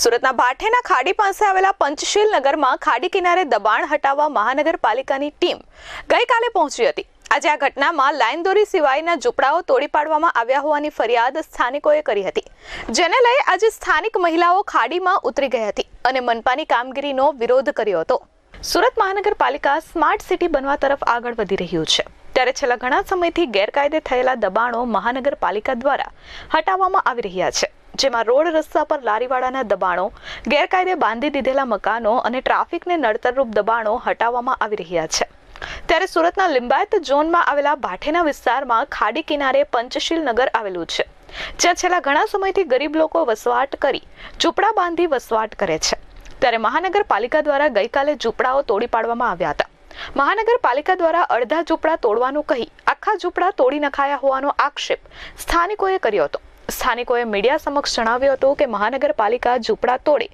સુરતના ભાઠેના ખાડી પાસે આવેલા પંચશીલ નગરમાં ખાડી કિનારે દબાણ હટાવવા મહાનગરપાલિકાની ટીમ ગઈકાલે પહોંચી હતી. આજે આ ઘટનામાં લાઈન દોરી સિવાયના ઝૂંપડાઓ તોડી પાડવામાં આવ્યા હોવાની ફરિયાદ સ્થાનિકોએ કરી હતી, જેને લઈ આજે સ્થાનિક મહિલાઓ ખાડીમાં ઉતરી ગઈ હતી અને મનપાની કામગીરીનો વિરોધ કર્યો હતો. સુરત મહાનગરપાલિકા સ્માર્ટ સિટી બનવા તરફ આગળ વધી રહ્યું છે. ત્યારે છેલ્લા ઘણા સમયથી ગેરકાયદે થયેલા દબાણો મહાનગરપાલિકા દ્વારા હટાવવામાં આવી રહ્યા છે. જેમાં રોડ રસ્તા પર લારીવાળાના દબાણો, ગેરકાયદે બાંધી દીધેલા મકાનો અને ટ્રાફિકને નડતરરૂપ દબાણો હટાવવામાં આવી રહ્યા છે. ત્યારે સુરતના લિંબાયત ઝોનમાં આવેલા ભાઠેના વિસ્તારમાં ખાડી કિનારે પંચશીલ નગર આવેલું છે, જ્યાં છેલ્લા ઘણા સમયથી ગરીબ લોકો વસવાટ કરી ઝૂંપડા બાંધી વસવાટ કરે છે. ત્યારે મહાનગરપાલિકા દ્વારા ગઈકાલે ઝૂંપડાઓ તોડી પાડવામાં આવ્યા હતા. મહાનગરપાલિકા દ્વારા અડધા ઝૂંપડા તોડવાનું કહી આખા ઝૂંપડા તોડી નખાયા હોવાનો આક્ષેપ સ્થાનિકોએ કર્યો હતો. સ્થાનિકોએ મીડિયા સમક્ષ જણાવ્યું હતું કે મહાનગરપાલિકા ઝૂંપડા તોડે.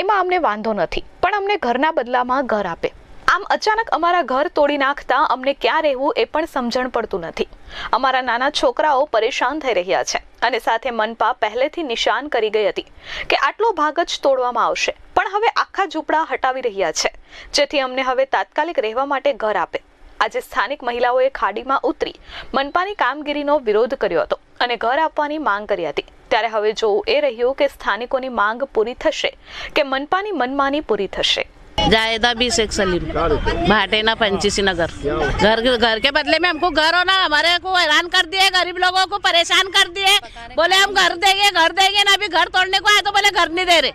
એમાં અમને વાંધો નથી, પણ અમને ઘરના બદલામાં ઘર આપે. આમ અચાનક અમારા ઘર તોડી નાખતા અમને ક્યાં રહેવું એ પણ સમજણ પડતું નથી. અમારા નાના છોકરાઓ પરેશાન થઈ રહ્યા છે અને સાથે મનપા પહેલેથી નિશાન કરી ગઈ હતી કે આટલો ભાગ જ તોડવામાં આવશે, પણ હવે આખા ઝૂંપડા હટાવી રહ્યા છે, જેથી અમને હવે તાત્કાલિક રહેવા માટે ઘર આપે. આજે સ્થાનિક મહિલાઓએ ખાડીમાં ઉતરી મનપાની કામગીરીનો વિરોધ કર્યો હતો. અને ઘર આપવાની માંગ કરી હતી ત્યારે હવે જોવું એ રહ્યું કે સ્થાનિકોની માંગ પૂરી થશે કે મનપાની મનમાની પૂરી થશે जायदा भी शेख सलीम क्या रहते हो भाटेना पंचीसी नगर क्या हुआ? घर घर के बदले में हमको घर होना हमारे को हैरान कर दिए गरीब लोगों को परेशान कर दिए बोले हम घर देंगे घर देंगे ना अभी घर तोड़ने को आए तो बोले घर नहीं दे रहे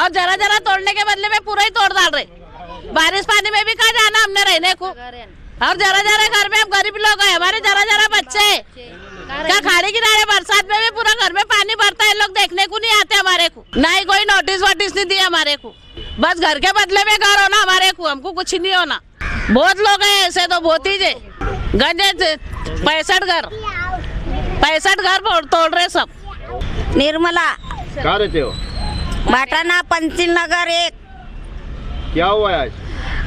और जरा जरा तोड़ने के बदले में पूरा ही तोड़ डाल रहे बारिश पानी में भी कहा जाना हमने रहने को और जरा जरा घर में हम गरीब लोग हैं हमारे जरा जरा बच्चे क्या खाड़ी किनारे बरसात में भी पूरा घर में पानी भरता है लोग देखने को नहीं आते हमारे को। ना ही कोई नोटिस वोटिस नहीं दिया हमारे को। बस घर के बदले में घर होना हमारे को हमको कुछ नहीं होना। बहुत लोग है ऐसे तो बहुत ही जे। गंजे पैंसठ घर। पैंसठ घर तोड़ तोड़ रहे सब। निर्मला। कहाँ रहते हो? भाटाना पंचिल नगर एक। क्या हुआ आज?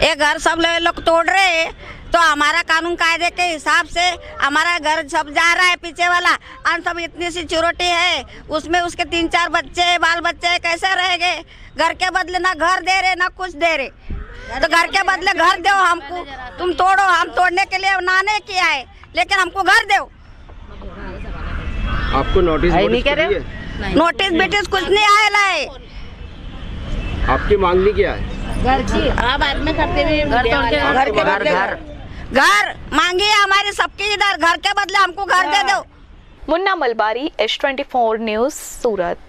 ये घर सब लोग तोड़ रहे हैं। तो हमारा कानून कायदे के हिसाब से हमारा घर सब जा रहा है पीछे वाला। और सब इतनी सी चुरोटी है। उसमें उसके तीन चार बच्चे बाल बच्चे हैं, कैसे रहेंगे घर के बदले ना घर दे रहे ना कुछ दे रहे। तो घर के बदले घर दो हमको। तुम तोड़ो हम तोड़ने के लिए ना नहीं किया है। लेकिन हमको घर दो। आपको नोटिस वोटिस तो दिए? नोटिस बिटिस कुछ नहीं आएला है। आपकी मांगनी क्या है? हाँ बाद में करते हुए घर तोड़ के घर के बदले घर मांगी हमारी सबकी इधर घर के बदले हमको घर दे दो Munna Malbari S twenty four news Surat